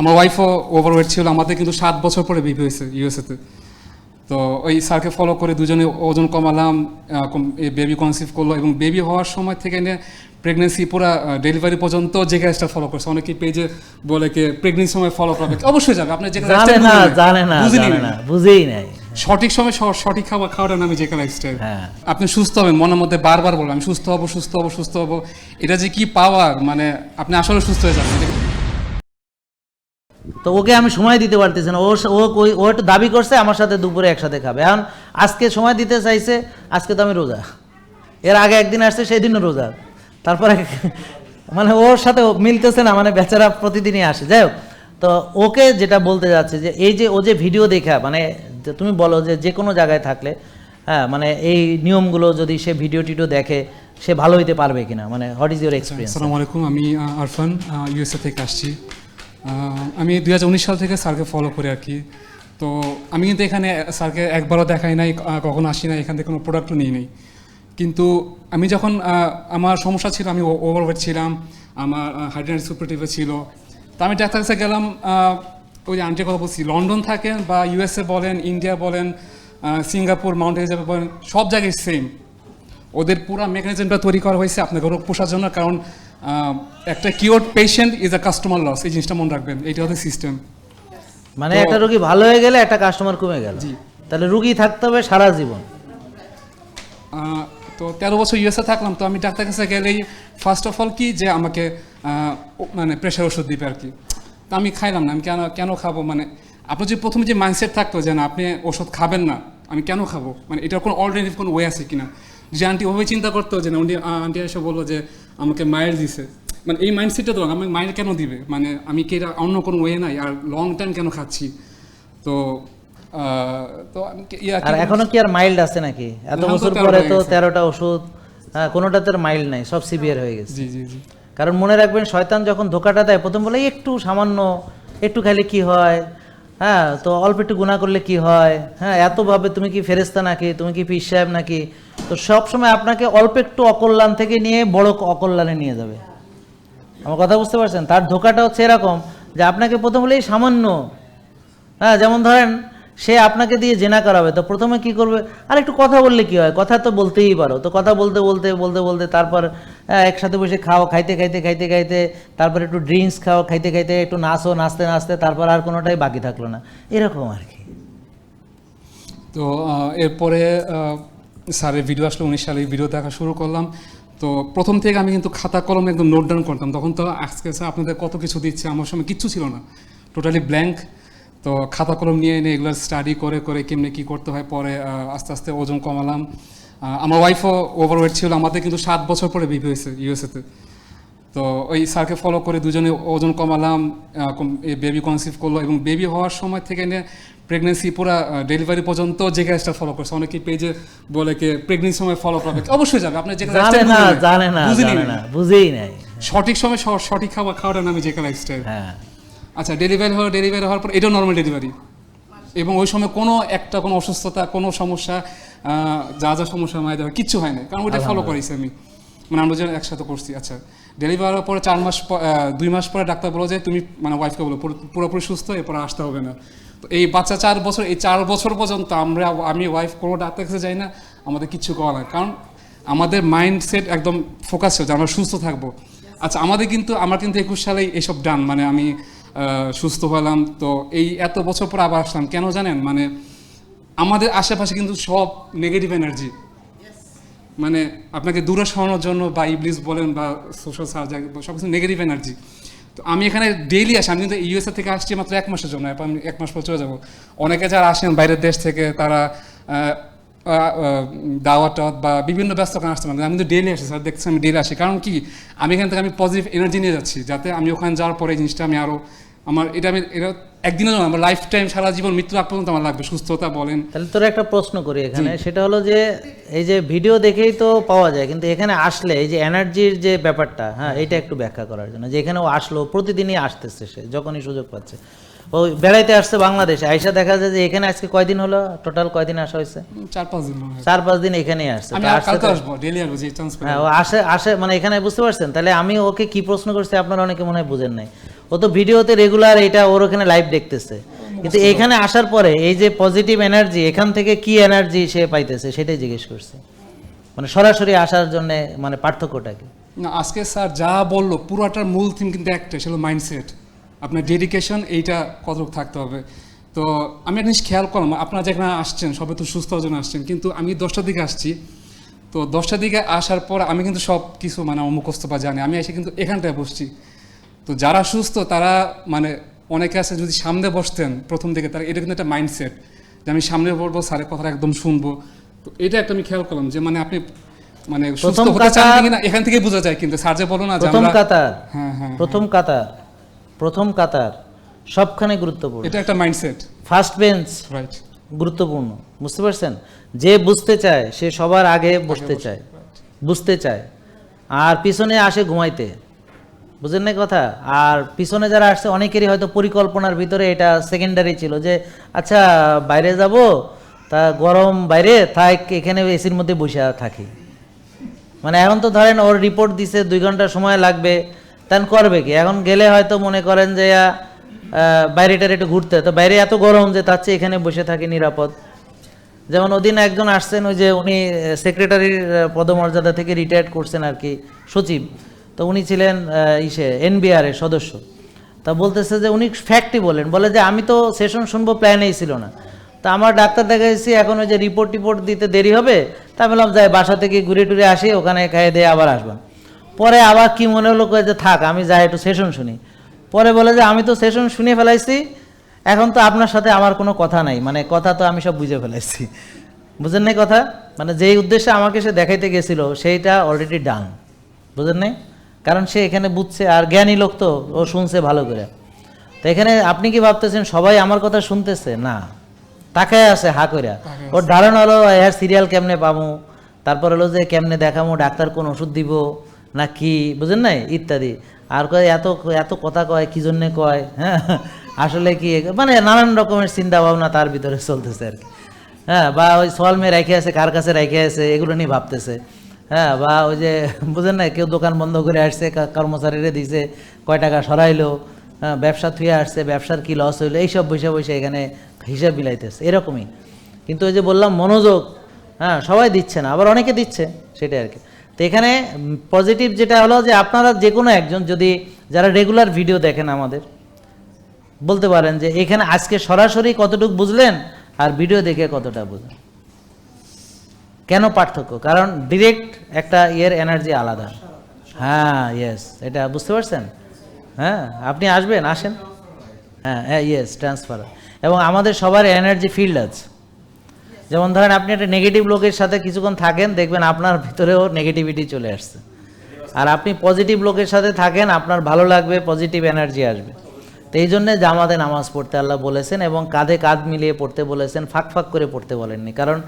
আমার ওয়াইফও ওভারওয়েট ছিল আমাদের কিন্তু সাত বছর পরে বেবি হয়েছে ইউএসএতে তো। ওই স্যারকে ফলো করে দুজনে ওজন কমালাম বেবি কনসিভ করল এবং বেবি হওয়ার সময় থেকে নিয়ে প্রেগনেন্সি পুরো ডেলিভারি পর্যন্ত যে কাজটা ফলো করছে। অনেকেই পেজে বলে কি প্রেগনেন্সি সময় ফলো করবে অবশ্যই যাবে আপনি যে বুঝেই নাই। সঠিক সময় সঠিক খাবার খাওয়াটা নামে যে লাইফস্টাইল হ্যাঁ। আপনি সুস্থ হবেন মনের মধ্যে বারবার বলবেন আমি সুস্থ হব সুস্থ হব সুস্থ হব। এটা যে কি পাওয়ার মানে আপনি আসলে সুস্থ হয়ে যাবেন। তো ওকে আমি সময় দিতে পারতেছি না। ও ও একটু দাবি করছে, আমার সাথে দুপুরে একসাথে খাবে। এখন আজকে সময় দিতে চাইছে, আজকে তো আমি রোজা। এর আগে একদিন আসছে সেই দিনও রোজা। তারপরে মানে ওর সাথে মিলতেছে না মানে বেচারা প্রতিদিনই আসে। যাই হোক, তো ওকে যেটা বলতে যাচ্ছে যে, এই যে ও যে ভিডিও দেখা মানে তুমি বলো যে যে কোনো জায়গায় থাকলে হ্যাঁ মানে এই নিয়মগুলো যদি সে ভিডিও টিডিও দেখে, সে ভালো হইতে পারবে কিনা? মানে হোয়াট ইজ ইউর এক্সপিরিয়েন্স আসসালামু আলাইকুম, আমি আরফান ইউএসএ থেকে আসছি। আমি দুই হাজার উনিশ সাল থেকে স্যারকে ফলো করি আর কি। তো আমি কিন্তু এখানে স্যারকে একবারও দেখাই নাই কখনো আসি নাই, এখান থেকে কোনো প্রোডাক্টও নিই নাই। কিন্তু আমি যখন আমার সমস্যা ছিল, আমি ওভারওয়েট ছিলাম, আমার হাইড্রেন সুপারেটিভে ছিল। তো আমি ডাক্তার কাছে গেলাম ওই যে আন্টির কথা বলছি, লন্ডন থাকেন বা ইউএসএ বলেন ইন্ডিয়া বলেন সিঙ্গাপুর, মাউন্ট এলিজাবেথ বলেন, সব জায়গায় সেম ওদের পুরো মেকানিজমটা তৈরি করা হয়েছে আপনাকে রোগ পোষার জন্য, কারণ একটা cure patient is a customer loss এই জিনিসটা মনে রাখবেন এইটা হচ্ছে সিস্টেম মানে একটা রুগী ভালো হয়ে গেলে একটা কাস্টমার কমে গেল। তাহলে রুগী থাকতে হবে সারা জীবন। তো তেরো বছর ইউএসএ থাকলাম তো আমি ডাক্তার কাছে গেলেই ফার্স্ট অফ অল কি যে আমাকে মানে প্রেশার ওষুধ দিবে আর কি। তো আমি খাইলাম না আমি কেন কেন খাব? মানে আপনার যে প্রথমে যে মাইন্ডসেট থাকতো যে না আপনি ওষুধ খাবেন না আমি কেন খাব? মানে এটার কোনো অল্টারনেটিভ কোনো ওয়ে আছে কিনা? যে আন্টি ওভাবে চিন্তা করতো যে না উনি আন্টি এসে বলল যে আমাকে মায়ের দিছে। মানে এই মাইন্ডসেটটা তো আমাকে মায়ের কেন দিবে? মানে আমি কি এটা অন্য কোনো ওয়ে নাই? আর লং টাইম কেন খাচ্ছি? তো তো আর এখনও কি আর মাইল্ড আছে নাকি? এত বছর পরে তো তেরোটা ওষুধ হ্যাঁ কোনোটাতে মাইল্ড নাই সব সিভিয়ার হয়ে গেছে। জি জি জি। কারণ মনে রাখবেন শয়তান যখন ধোকাটা দেয় প্রথম বলে একটু সামান্য একটু খাইলে কি হয়? হ্যাঁ তো অল্প একটু গুণা করলে কি হয়? হ্যাঁ এতভাবে তুমি কি ফেরেস্তা নাকি? তুমি কি পীর সাহেব নাকি? তো সবসময় আপনাকে অল্প একটু অকল্যাণ থেকে নিয়ে বড় অকল্যাণে নিয়ে যাবে। আমার কথা বুঝতে পারছেন? তার ধোকাটা হচ্ছে এরকম যে আপনাকে প্রথম হলেই সামান্য হ্যাঁ যেমন ধরেন সে আপনাকে দিয়ে জেনা করাবে। তো প্রথমে কি করবে? আর একটু কথা বললে কি হয়? কথা তো বলতেই পারো। তো কথা বলতে বলতে বলতে বলতে তারপর হ্যাঁ, একসাথে বসে খাও খাইতে খাইতে খাইতে খাইতে তারপর একটু ড্রিঙ্কস খাও খাইতে খাইতে একটু নাচো নাচতে নাচতে তারপর আর কোনোটাই বাকি থাকল না। এরকম আর কি। তো এরপরে স্যারের ভিডিও আসলো উনিশ সালে ভিডিও দেখা শুরু করলাম। তো প্রথম থেকে আমি কিন্তু খাতা কলমে একদম নোট ডাউন করতাম। তখন তো আজকে আপনাদের কত কিছু দিচ্ছে আমার সময় কিচ্ছু ছিল না। টোটালি ব্ল্যাঙ্ক তো খাতা কলম নিয়ে এনে এগুলো স্টাডি করে করে কেমনে কী করতে হয় পরে আস্তে আস্তে ওজন কমালাম। আমার ওয়াইফও ওভারওয়েট ছিল আমাদের কিন্তু সাত বছর পরে বেবি হয়েছে ইউএসএতে তো। ওই স্যারকে ফলো করে দুজনে ওজন কমালাম বেবি কনসিভ করল এবং বেবি হওয়ার সময় থেকে নিয়ে প্রেগনেন্সি পুরো ডেলিভারি পর্যন্ত যে কাজটা ফলো করছে। অনেকে পেজে বলে কে প্রেগনেন্সি সময় ফলো করবে। অবশ্যই যাবে। আপনি যে জানে না জানে না জানে না বুঝেই নাই। সঠিক সময় সঠিক খাবার খাওয়াটা নামে যে লাইফস্টাইল হ্যাঁ। আচ্ছা ডেলিভারি হওয়ার ডেলিভারি হওয়ার পর এটাও নর্মাল ডেলিভারি এবং ওই সময় কোনো একটা কোনো অসুস্থতা কোনো সমস্যা যা যা সমস্যা মায়েদের হয় কিচ্ছু হয় না কারণ ওইটা ফলো করেছি আমি। মানে আমরা যেন একসাথে করছি। আচ্ছা ডেলিভারি হওয়ার পরে চার মাস দুই মাস পরে ডাক্তার বলো যে তুমি মানে ওয়াইফকে বলো পুরো- পুরোপুরি সুস্থ এরপরে আসতে হবে না। তো এই বাচ্চা চার বছর এই চার বছর পর্যন্ত আমরা আমি ওয়াইফ কোনো ডাক্তার কাছে যাই না আমাদের কিচ্ছু করা না কারণ আমাদের মাইন্ডসেট একদম ফোকাস হচ্ছে আমরা সুস্থ থাকব। আচ্ছা আমাদের কিন্তু আমার কিন্তু একুশ সালেই এসব ডান মানে আমি সুস্থ হলাম। তো এই এত বছর পর আবার আসলাম। কেন জানেন? মানে আমাদের আশেপাশে কিন্তু সব নেগেটিভ এনার্জি মানে আপনাকে দূরে সরানোর জন্য বা ইবলিস বলেন বা সোশ্যাল সার্জার সব কিছু নেগেটিভ এনার্জি তো আমি এখানে ডেইলি আসি। আমি কিন্তু ইউএসএ থেকে আসছি মাত্র এক মাসের জন্য। আমি এক মাস পর চলে যাব। অনেকে যারা আসেন বাইরের দেশ থেকে, তারা দাওয়াত টাওয়াত বা বিভিন্ন ব্যস্ত কারণে আসতে পারেন। আমি কিন্তু ডেইলি আসি স্যার দেখছি আমি ডেইলি আসি। কারণ কি? আমি এখান থেকে আমি পজিটিভ এনার্জি নিয়ে যাচ্ছি। যাতে আমি ওখানে যাওয়ার পরে জিনিসটা আমি আরও আমার এটা আমি এটা একদিনের জন্য আমার লাইফ টাইম সারা জীবন মৃত্যু আগ পর্যন্ত আমার লাগবে সুস্থতা বলেন। তাহলে তোর একটা প্রশ্ন করি এখানে সেটা হলো যে এই যে ভিডিও দেখেই তো পাওয়া যায় কিন্তু এখানে আসলে এই যে এনার্জির যে ব্যাপারটা হ্যাঁ এটা একটু ব্যাখ্যা করার জন্য যে এখানে ও আসলো প্রতিদিনই আসতেছে সে যখনই সুযোগ পাচ্ছে। ও বেড়াইতে আসছে বাংলাদেশে আইসা দেখা যায় যে এখানে আজকে কয়দিন হলো? টোটাল কয়দিন আসা হয়েছে? চার পাঁচ দিন চার পাঁচ দিন এখানেই আসছে। হ্যাঁ ও আসে আসে মানে এখানে বুঝতে পারছেন? তাহলে আমি ওকে কি প্রশ্ন করছি আপনারা অনেকে মনে হয় বুঝেন নাই। ও তো ভিডিওতে রেগুলার এটা ওর ওখানে লাইভ দেখতেছে। কিন্তু এখানে আসার পরে এই যে পজিটিভ এনার্জি এখান থেকে কি এনার্জি সে পাইতেছে সেটাই জিজ্ঞেস করছে। মানে সরাসরি আসার জন্য মানে পার্থক্যটা কি না আজকে স্যার যা বলল পুরোটার মূল থিম কিন্তু একটাই সেটা মাইন্ডসেট আপনার ডেডিকেশন এইটা কতটুকু থাকতে হবে। তো আমি একটা জিনিস খেয়াল করলাম আপনারা যেখানে আসছেন সবাই তো সুস্থ জন্য আসছেন কিন্তু আমি দশটার দিকে আসছি। তো দশটার দিকে আসার পর আমি কিন্তু সব কিছু মানে মুখস্থ বা জানি আমি এসে কিন্তু এখানটায় বসছি। তো যারা সুস্থ তারা মানে অনেকে আছে যদি সামনে বসতেন প্রথম দিকে তারা এটা কিন্তু একটা মাইন্ডসেট যে আমি সামনে বলব স্যারের কথা একদম শুনব। তো এটা একটা আমি খেয়াল করলাম যে মানে আপনি মানে সুস্থ হতে চান কিনা এখান থেকে বোঝা যায় কিন্তু স্যার যে বলো না প্রথম কাতার। হ্যাঁ হ্যাঁ প্রথম কাতার। প্রথম কাতার। সবখানে গুরুত্বপূর্ণ। এটা একটা মাইন্ডসেট ফার্স্ট বেঞ্চ রাইট গুরুত্বপূর্ণ। বুঝতে পারছেন? যে বুঝতে চায় সে সবার আগে বসতে চায়। বুঝতে চায়। আর পিছনে আসে ঘুমাইতে। বুঝেন না কথা? আর পিছনে যারা আসছে, অনেকেরই হয়তো পরিকল্পনার ভিতরে এটা সেকেন্ডারি ছিল যে আচ্ছা বাইরে যাব, তা গরম বাইরে, থাক, এখানে এসির মধ্যে বসে থাকি। মানে এখন তো ধরেন ওর রিপোর্ট দিছে, দুই ঘণ্টা সময় লাগবে তেন করবে কি? এখন গেলে হয়তো মনে করেন যে বাইরেটার একটু ঘুরতে। তো বাইরে এত গরম যে, তার চেয়ে এখানে বসে থাকি নিরাপদ। যেমন ওদিন একজন আসছেন, ওই যে উনি সেক্রেটারির পদমর্যাদা থেকে রিটায়ার্ড করছেন আর কি, সচিব। তো উনি ছিলেন ইসে এনবিআর এর সদস্য। তা বলতেছে যে উনি ফ্যাক্টই বলেন, বলে যে আমি তো সেশন শুনব প্ল্যানেই ছিল না। তা আমার ডাক্তার দেখাইছি, এখন ওই যে রিপোর্ট টিপোর্ট দিতে দেরি হবে, তা বললাম, যাই, বাসা থেকে ঘুরে টুরে আসি, ওখানে খাইয়ে দিয়ে আবার আসবেন পরে আবার কি মনে হলো যে থাক, আমি যাই একটু সেশন শুনি। পরে বলে যে আমি তো সেশন শুনে ফেলাইছি, এখন তো আপনার সাথে আমার কোনো কথা নাই। মানে কথা তো আমি সব বুঝে ফেলাইছি। বুঝেন নাই কথা? মানে যেই উদ্দেশ্যে আমাকে সে দেখাইতে গেছিল, সেইটা অলরেডি ডান বুঝেন নাই? কারণ সে এখানে বুঝছে আর জ্ঞানী লোক তো ও শুনছে ভালো করে। তো এখানে আপনি কি ভাবতেছেন সবাই আমার কথা শুনতেছে? না। তাকায় আছে হা কইরা। ওর ধারণা হলো এর সিরিয়াল কেমনে পামু তারপর হলো যে কেমনে দেখামু? ডাক্তার কোন ওষুধ দিব না কি? বুঝেন নাই? ইত্যাদি। আর কয় এত এত কথা কয় কি জন্যে কয়? হ্যাঁ আসলে কি মানে নানান রকমের চিন্তা ভাবনা তার ভিতরে চলতেছে আর কি। হ্যাঁ বা ওই সল মেয়ে রেখে আছে কার কাছে রেখে আছে এগুলো নিয়ে ভাবতেছে। হ্যাঁ বা ওই যে, বুঝেন না কেউ দোকান বন্ধ করে আসছে কর্মচারীরা দিছে, কয় টাকা সরাইলো হ্যাঁ ব্যবসা থুয়ে আসছে, ব্যবসার কি লস হইল, এইসব বসে বসে এখানে হিসাব বিলাইতেছে এরকমই। কিন্তু ওই যে বললাম, মনোযোগ হ্যাঁ সবাই দিচ্ছে না, আবার অনেকে দিচ্ছে, সেটাই আর কি। তো এখানে পজিটিভ যেটা হলো যে, আপনারা যে কোনো একজন যদি, যারা রেগুলার ভিডিও দেখেন আমাদের, বলতে পারেন যে, এখানে আজকে সরাসরি কতটুকু বুঝলেন, আর ভিডিও দেখে কতটা বুঝলেন। কেন পার্থক্য? কারণ ডিরেক্ট একটা ইয়ের এনার্জি আলাদা। হ্যাঁ ইয়েস এটা বুঝতে পারছেন? হ্যাঁ আপনি আসবেন, আসেন। হ্যাঁ হ্যাঁ ইয়েস ট্রান্সফার এবং আমাদের সবার এনার্জি ফিল্ড আছে। যেমন ধরেন আপনি একটা নেগেটিভ লোকের সাথে কিছুক্ষণ থাকেন, দেখবেন আপনার ভিতরেও নেগেটিভিটি চলে আসছে। আর আপনি পজিটিভ লোকের সাথে থাকেন, আপনার ভালো লাগবে পজিটিভ এনার্জি আসবে। তো এই জন্যে জামাতে নামাজ পড়তে আল্লাহ বলেছেন এবং কাঁধে কাঁধ মিলিয়ে পড়তে বলেছেন, ফাঁক ফাঁক করে পড়তে বলেননি। কারণ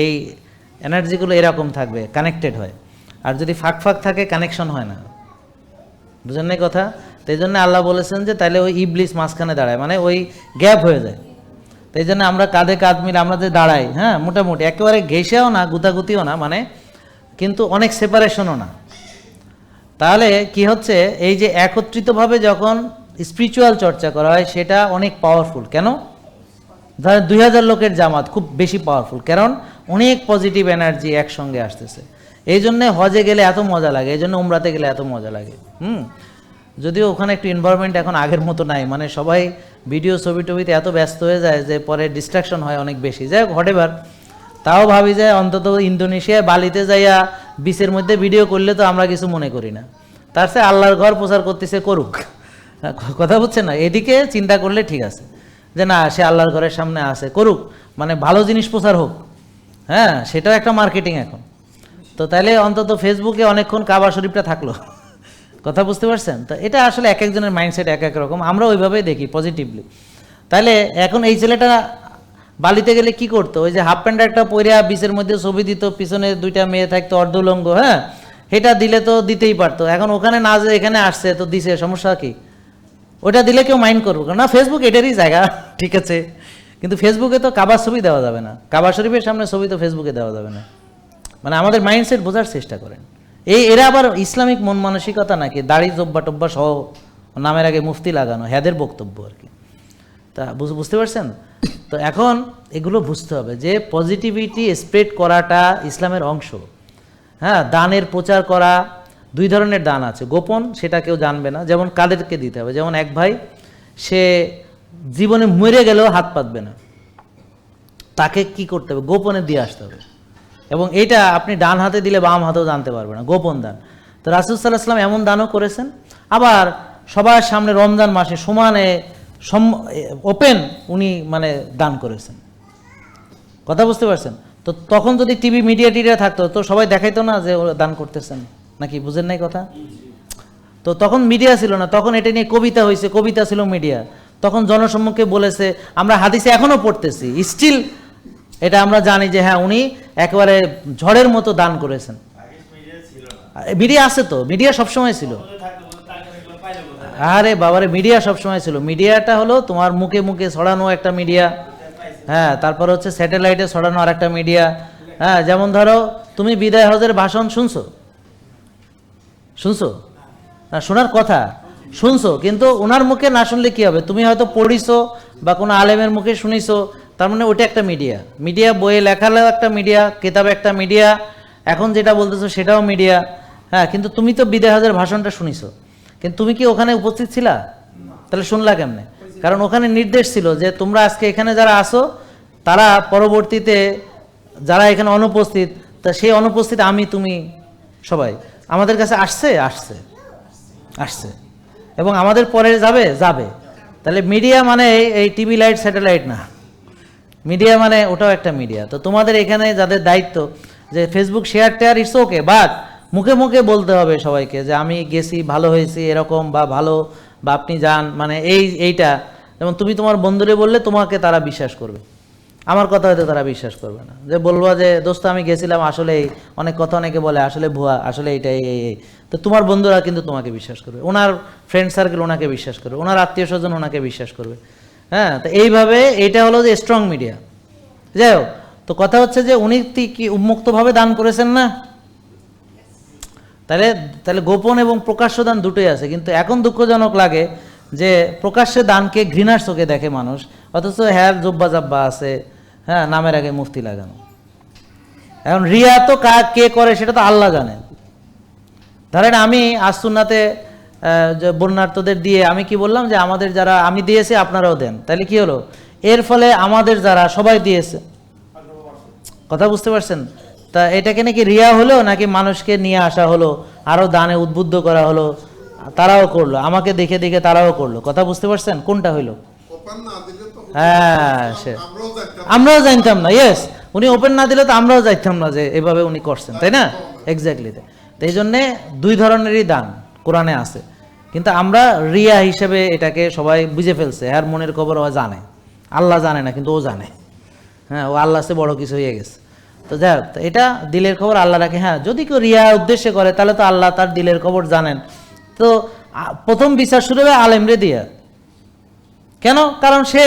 এই এনার্জিগুলো এরকম থাকবে কানেক্টেড হয়। আর যদি ফাঁক ফাঁক থাকে কানেকশন হয় না। বুঝেন নাই কথা? তো এই জন্য আল্লাহ বলেছেন যে তাহলে ওই ইবলিস মাঝখানে দাঁড়ায় মানে ওই গ্যাপ হয়ে যায়। তো এই জন্য আমরা কাঁধে কাঁধ মিলে আমরা যে দাঁড়াই হ্যাঁ মোটামুটি, একেবারে ঘেসেও না, গুতাগুতিও না মানে কিন্তু অনেক সেপারেশনও না। তাহলে কি হচ্ছে? এই যে একত্রিতভাবে যখন স্পিরিচুয়াল চর্চা করা হয়, সেটা অনেক পাওয়ারফুল কেন? ধরেন দুই হাজার লোকের জামাত খুব বেশি পাওয়ারফুল কারণ অনেক পজিটিভ এনার্জি একসঙ্গে আসতেছে। এই জন্যে হজে গেলে এত মজা লাগে, এই জন্য উমরাতে গেলে এত মজা লাগে। হুম? যদিও ওখানে একটু এনভায়রনমেন্ট এখন আগের মতো নাই মানে সবাই ভিডিও ছবি টবিতে এত ব্যস্ত হয়ে যায় যে পরে ডিস্ট্রাকশন হয় অনেক বেশি। যাই হোক হটেবার তাও ভাবি যে অন্তত ইন্দোনেশিয়ায় বালিতে যাইয়া বিচের মধ্যে ভিডিও করলে তো আমরা কিছু মনে করি না। তার সে আল্লাহর ঘর প্রচার করতেছে করুক। কথা বুঝছেন না? এদিকে চিন্তা করলে ঠিক আছে। যে না, সে আল্লাহর ঘরের সামনে আছে, করুক। মানে ভালো জিনিস প্রচার হোক। হ্যাঁ সেটাও একটা মার্কেটিং এখন। তো তাহলে অন্তত ফেসবুকে অনেকক্ষণ কাবা শরীফটা থাকল। কথা বুঝতে পারছেন? তো এটা আসলে এক একজনের মাইন্ডসেট এক এক রকম। আমরা ওইভাবেই দেখি পজিটিভলি তাহলে এখন এই ছেলেটা বালিতে গেলে কি করতো? ওই যে হাফ প্যান্ট একটা পরিয়া বিচের মধ্যে ছবি দিত, পিছনে দুইটা মেয়ে থাকতো, অর্ধলঙ্গ হ্যাঁ? এটা দিলে তো দিতেই পারতো। এখন ওখানে না যে এখানে আসছে, তো দিছে, সমস্যা কি? ওটা দিলে কেউ মাইন্ড করব না। ফেসবুক এটারই জায়গা, ঠিক আছে? কিন্তু ফেসবুকে তো কাবার ছবি দেওয়া যাবে না। কাবা শরীফের সামনে ছবি তো ফেসবুকে দেওয়া যাবে না। মানে আমাদের মাইন্ডসেট বোঝার চেষ্টা করেন। এই এরা আবার ইসলামিক মন মানসিকতা নাকি দাড়ি, জব্বা, টব্বা সহ নামের আগে মুফতি লাগানো হ্যাদের বক্তব্য আর কি। তা বুঝ- বুঝতে পারছেন? তো এখন এগুলো বুঝতে হবে যে পজিটিভিটি স্প্রেড করাটা ইসলামের অংশ। হ্যাঁ দানের প্রচার করা, দুই ধরনের দান আছে। গোপন, সেটা কেউ জানবে না। যেমন কাদেরকে দিতে হবে। যেমন এক ভাই, সে জীবনে মরে গেলেও হাত পাতবে না। তাকে কি করতে হবে? গোপনে দিয়ে আসতে হবে। এবং এটা আপনি ডান হাতে দিলে বাম হাতেও জানতে পারবে না। গোপন দান। তো রাসুল সাল্লাহ সাল্লাম এমন দানও করেছেন। আবার সবার সামনে রমজান মাসে সমানে ওপেন উনি মানে দান করেছেন। কথা বুঝতে পারছেন? তো তখন যদি টিভি মিডিয়া টিডিয়া থাকতো, তো সবাই দেখাইতো না যে দান করতেছেন। নাকি বুঝেন নাই কথা? তো তখন মিডিয়া ছিল না। তখন এটা নিয়ে কবিতা হয়েছে কবিতা ছিল মিডিয়া। তখন জনসম্মুখে বলেছে, আমরা হাদিসে এখনও পড়তেছি স্টিল এটা আমরা জানি যে হ্যাঁ উনি একেবারে ঝড়ের মতো দান করেছেন। মিডিয়া আছে তো, মিডিয়া সবসময় ছিল। আরে বাবারে, মিডিয়া সবসময় ছিল। মিডিয়াটা হলো তোমার মুখে মুখে ছড়ানো একটা মিডিয়া হ্যাঁ তারপর হচ্ছে স্যাটেলাইটে ছড়ানো আর একটা মিডিয়া হ্যাঁ যেমন ধরো, তুমি বিদায় হজের ভাষণ শুনছো? শুনছো? না, শোনার কথা। শুনছো, কিন্তু ওনার মুখে না শুনলে কি হবে? তুমি হয়তো পড়িছো বা কোনো আলেমের মুখে শুনিছো, তার মানে ওটা একটা মিডিয়া মিডিয়া বইয়ে লেখালেও একটা মিডিয়া কেতাবে একটা মিডিয়া এখন যেটা বলতেছো সেটাও মিডিয়া হ্যাঁ কিন্তু তুমি তো বিদায় হাজার ভাষণটা শুনিছো। কিন্তু তুমি কি ওখানে উপস্থিত ছিলা? তাহলে শুনলা কেমনে? কারণ ওখানে নির্দেশ ছিল যে তোমরা আজকে এখানে যারা আসো তারা পরবর্তীতে যারা এখানে অনুপস্থিত, তা সেই অনুপস্থিত আমি, তুমি, সবাই। আমাদের কাছে আসছে? আসছে। আসছে। এবং আমাদের পরে যাবে যাবে। তাহলে মিডিয়া মানে এই- টিভি লাইট, স্যাটেলাইট না। মিডিয়া মানে ওটাও একটা মিডিয়া। তো তোমাদের এখানে যাদের দায়িত্ব, যে ফেসবুক শেয়ার টেয়ার ইটস ওকে বাট মুখে মুখে বলতে হবে সবাইকে যে আমি গেছি, ভালো হয়েছি, এরকম বা ভালো, বা আপনি যান মানে এই, এইটা। যেমন তুমি তোমার বন্ধুরে বললে তোমাকে তারা বিশ্বাস করবে। আমার কথা হয়তো তারা বিশ্বাস করবে না। যে বলব যে, দোস্ত, আমি গেছিলাম আসলে অনেক কথা অনেকে বলে, আসলে ভুয়া, আসলে এইটা, এই তো তোমার বন্ধুরা কিন্তু তোমাকে বিশ্বাস করবে। ওনার ফ্রেন্ড সার্কেল ওনাকে বিশ্বাস করবে। ওনার আত্মীয় স্বজন ওনাকে বিশ্বাস করবে। হ্যাঁ তো এইভাবে এইটা হলো যে স্ট্রং মিডিয়া যাই হোক, তো কথা হচ্ছে যে, উনি কি উন্মুক্তভাবে দান করেছেন না? তাহলে তাহলে গোপন এবং প্রকাশ্য দান দুটোই আছে। কিন্তু এখন দুঃখজনক লাগে যে, প্রকাশ্যে দানকে ঘৃণার চোখে দেখে মানুষ। অথচ হ্যার জব্বা জাব্বা আছে। হ্যাঁ নামের আগে মুফতি লাগানো। এখন রিয়া তো কা, কে করে সেটা তো আল্লাহ জানেন। ধরেন আমি আসুন্নাতে বন্যার্থদের দিয়ে আমি কি বললাম যে আমাদের যারা আমি দিয়েছি আপনারাও দেন। তাহলে কি হলো? এর ফলে আমাদের যারা সবাই দিয়েছে। কথা বুঝতে পারছেন? তা এটাকে নাকি রিয়া হলো নাকি মানুষকে নিয়ে আসা হলো, আরও দানে উদ্বুদ্ধ করা হলো, তারাও করল, আমাকে দেখে দেখে তারাও করল। কথা বুঝতে পারছেন? কোনটা হইল? হ্যাঁ সে আমরাও জানতাম না। ইয়েস উনি ওপেন না দিলে তো আমরাও জানতাম না যে এভাবে উনি করছেন তাই না? এক্স্যাক্টলি তো এই জন্যে দুই ধরনেরই দান কোরআনে আছে। কিন্তু আমরা রিয়া হিসেবে এটাকে সবাই বুঝে ফেলছে আর মনের খবর ও জানে। আল্লাহ জানে না কিন্তু ও জানে। হ্যাঁ ও আল্লাহ সে বড় কিছু হয়ে গেছে। তো যাই হোক, এটা দিলের খবর আল্লাহ রাখে। হ্যাঁ যদি কেউ রিয়া উদ্দেশ্যে করে তাহলে তো আল্লাহ তার দিলের খবর জানেন। তো প্রথম বিচার শুরু হবে আলেমরে দিয়া। কেন? কারণ সে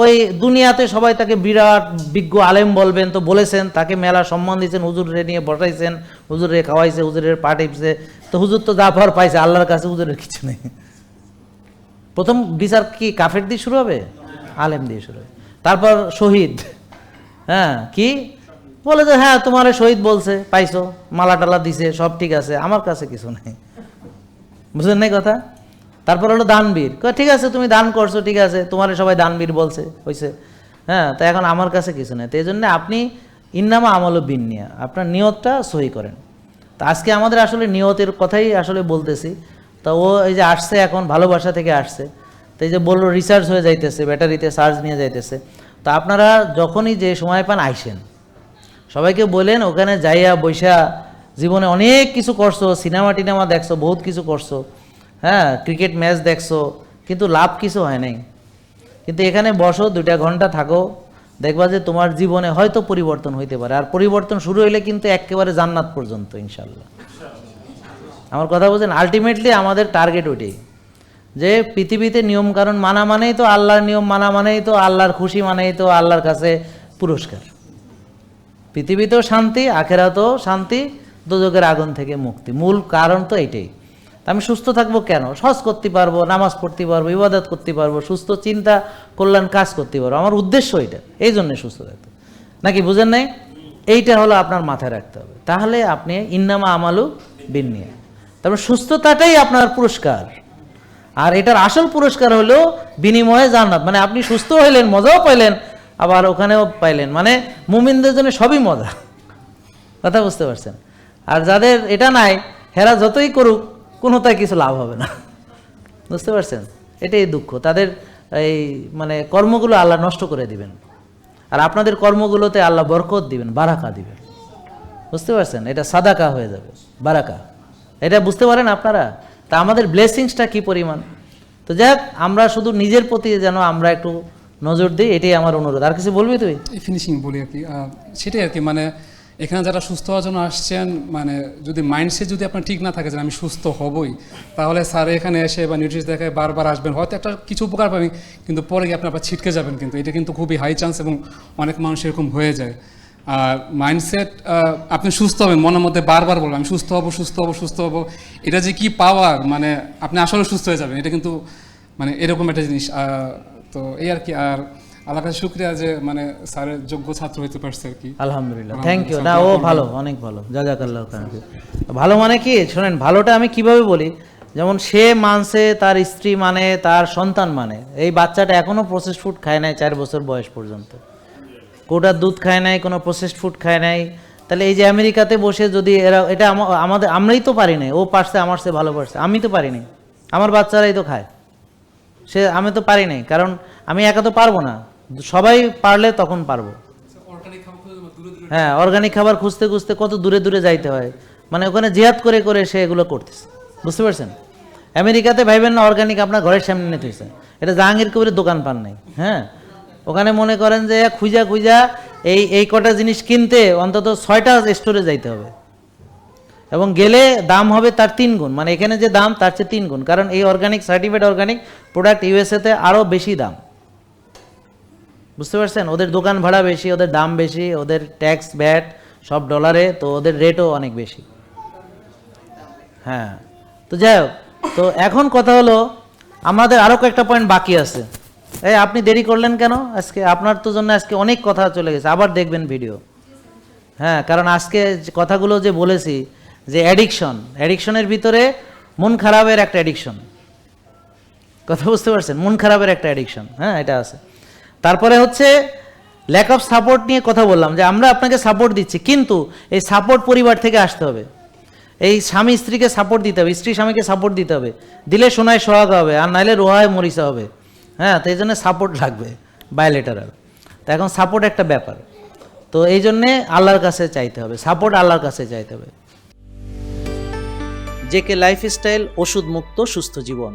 ওই দুনিয়াতে সবাই তাকে বিরাট বিজ্ঞ আলেম বলবেন, তো বলেছেন, তাকে মেলা সম্মান দিয়েছেন, হুজুরে নিয়ে বসাইছেন, হুজুরে খাওয়াইছে হুজুরের পা টিপছে তো হুজুর তো পাওয়ার পাইছে, আল্লাহর কাছে হুজুরের কিছু নেই। প্রথম বিচার কি কাফের দিয়ে শুরু হবে? আলেম দিয়ে শুরু হবে। তারপর শহীদ হ্যাঁ কি? বলে যে হ্যাঁ তোমার শহীদ বলছে, পাইছো মালা টালা দিছে, সব ঠিক আছে, আমার কাছে কিছু নেই। বুঝলেন নাই কথা? তারপর হলো দানবীর। ঠিক আছে, তুমি দান করছ, ঠিক আছে, তোমার সবাই দানবীর বলছে হয়েছে হ্যাঁ তা এখন আমার কাছে কিছু নেই। তো এই জন্য আপনি ইন্নামা আমল বিন নিয়া আপনার নিয়তটা সহি করেন। তা আজকে আমাদের আসলে নিয়তের কথাই আসলে বলতেছি। তা ও এই যে আসছে এখন, ভালোবাসা থেকে আসছে। তো এই যে বলল, রিচার্জ হয়ে যাইতেছে, ব্যাটারিতে চার্জ নিয়ে যাইতেছে। তো আপনারা যখনই যে সময় পান, আইসেন। সবাইকে বলেন, ওখানে যাইয়া বৈশা জীবনে অনেক কিছু করছ সিনেমা টিনেমা দেখছ, বহুত কিছু করছ। হ্যাঁ ক্রিকেট ম্যাচ দেখছ, কিন্তু লাভ কিছু হয় নাই। কিন্তু এখানে বসো, দুইটা ঘণ্টা থাকো, দেখবা যে তোমার জীবনে হয়তো পরিবর্তন হইতে পারে। আর পরিবর্তন শুরু হইলে কিন্তু একেবারে জান্নাত পর্যন্ত ইনশাল্লাহ আমার কথা বলছেন আলটিমেটলি আমাদের টার্গেট ওইটাই। যে পৃথিবীতে নিয়ম কারণ মানা মানেই তো আল্লাহর নিয়ম, মানা মানেই তো আল্লাহর খুশি, মানেই তো আল্লাহর কাছে পুরস্কার। পৃথিবীতেও শান্তি, আখেরাতেও শান্তি দুজকের আগুন থেকে মুক্তি। মূল কারণ তো এটাই আমি সুস্থ থাকব কেন? সহজ করতে পারব, নামাজ পড়তে পারব, ইবাদত করতে পারব, সুস্থ চিন্তা, কল্যাণ কাজ করতে পারব। আমার উদ্দেশ্য এটা এই জন্য সুস্থ থাকতে। নাকি বুঝেন নাই? এইটা হলো আপনার মাথায় রাখতে হবে। তাহলে আপনি ইন্নামা আমালু বিনিয়া তারপর সুস্থতাটাই আপনার পুরস্কার। আর এটার আসল পুরস্কার হলো বিনিময়ে জান্নাত। মানে আপনি সুস্থ হইলেন, মজাও পাইলেন, আবার ওখানেও পাইলেন। মানে মুমিনদের জন্য সবই মজা। কথা বুঝতে পারছেন? আর যাদের এটা নাই, হেরা যতই করুক কোনোটাই কিছু লাভ হবে না। বুঝতে পারছেন? এটাই দুঃখ। তাদের এই মানে কর্মগুলো আল্লাহ নষ্ট করে দিবেন। আর আপনাদের কর্মগুলোতে আল্লাহ বরকত দিবেন বারাকা দিবেন। বুঝতে পারছেন? এটা সাদাকা হয়ে যাবে বারাকা। এটা বুঝতে পারেন আপনারা? তা আমাদের ব্লেসিংসটা কি পরিমাণ? তো যাই হোক, আমরা শুধু নিজের প্রতি যেন আমরা একটু নজর দিই এটাই আমার অনুরোধ। আর কিছু বলবি তুই? ফিনিশিং বলি আর কি। সেটাই আর কি মানে এখানে যারা সুস্থ হওয়ার জন্য আসছেন মানে যদি মাইন্ডসেট যদি আপনার ঠিক না থাকে যে আমি সুস্থ হবই, তাহলে স্যার এখানে এসে বা নিউট্রিশ দেখায় বারবার আসবেন। হয়তো একটা কিছু উপকার পাবেন, কিন্তু পরে গিয়ে আপনি আবার ছিটকে যাবেন কিন্তু। এটা কিন্তু খুবই হাই চান্স এবং অনেক মানুষ এরকম হয়ে যায়। আর মাইন্ডসেট আপনি সুস্থ হবেন, মনের মধ্যে বারবার বলবেন, আমি সুস্থ হব সুস্থ হব সুস্থ হব। এটা যে কি পাওয়ার মানে আপনি আসলে সুস্থ হয়ে যাবেন, এটা কিন্তু মানে এরকম একটা জিনিস। তো এই আর কি, আর আল্লাহ কাছে শুক্রিয়া যে মানে স্যারের যোগ্য ছাত্র হইতে পারছে আর কি। আলহামদুলিল্লাহ। থ্যাংক ইউ না ও ভালো অনেক ভালো। জাজাকাল্লাহ থ্যাংক ইউ ভালো মানে কি? শোনেন ভালোটা আমি কীভাবে বলি? যেমন সে মানছে তার স্ত্রী মানে তার সন্তান মানে। এই বাচ্চাটা এখনও প্রসেস ফুড খায় নাই চার বছর বয়স পর্যন্ত। কোটার দুধ খায় নাই কোনো প্রসেসড ফুড খায় নাই। তাহলে এই যে আমেরিকাতে বসে যদি এরা এটা আমাদের আমরাই তো পারি নাই। ও পারছে আমার সে ভালো পারছে। আমি তো পারি নাই। আমার বাচ্চারাই তো খায়। সে আমি তো পারি নাই। কারণ আমি একা তো পারব না। সবাই পারলে তখন পারব। হ্যাঁ অর্গানিক খাবার খুঁজতে খুঁজতে কত দূরে দূরে যাইতে হয়। মানে ওখানে জিহাদ করে করে সে এগুলো করতেছে। বুঝতে পারছেন? আমেরিকাতে ভাইবেন না অর্গানিক আপনার ঘরের সামনে নিতে হয়েছে এটা জাহাঙ্গীর কবিরের দোকান পান নাই হ্যাঁ? ওখানে মনে করেন যে খুঁজা খুঁজা এই এই কটা জিনিস কিনতে অন্তত ছয়টা স্টোরে যাইতে হবে। এবং গেলে দাম হবে তার তিন গুণ। মানে এখানে যে দাম তার চেয়ে তিন গুণ। কারণ এই অর্গানিক সার্টিফাইড অর্গানিক প্রোডাক্ট ইউএসএতে আরও বেশি দাম। বুঝতে পারছেন? ওদের দোকান ভাড়া বেশি, ওদের দাম বেশি, ওদের ট্যাক্স ভ্যাট সব ডলারে তো ওদের রেটও অনেক বেশি। হ্যাঁ। তো যাই হোক, তো এখন কথা হলো, আমাদের আরও কয়েকটা পয়েন্ট বাকি আছে। এই, আপনি দেরি করলেন কেন? আজকে আপনার তো জন্য আজকে অনেক কথা চলে গেছে, আবার দেখবেন ভিডিও হ্যাঁ কারণ আজকে কথাগুলো যে বলেছি, যে অ্যাডিকশন অ্যাডিকশনের ভিতরে মন খারাপের একটা অ্যাডিকশন কথা বুঝতে পারছেন? মন খারাপের একটা অ্যাডিকশন হ্যাঁ এটা আছে। তারপরে হচ্ছে ল্যাক অফ সাপোর্ট নিয়ে কথা বললাম, যে আমরা আপনাকে সাপোর্ট দিচ্ছি, কিন্তু এই সাপোর্ট পরিবার থেকে আসতে হবে। এই স্বামী স্ত্রীকে সাপোর্ট দিতে হবে, স্ত্রী স্বামীকে সাপোর্ট দিতে হবে। দিলে সোনায় সোহাগ হবে, আর নাইলে রোহায় মরিচা হবে। হ্যাঁ তো এই জন্য সাপোর্ট লাগবে বায়োলেটারাল তো এখন সাপোর্ট একটা ব্যাপার। তো এই জন্যে আল্লাহর কাছে চাইতে হবে সাপোর্ট আল্লাহর কাছে চাইতে হবে। জেকে লাইফস্টাইল ওষুধ মুক্ত, সুস্থ জীবন।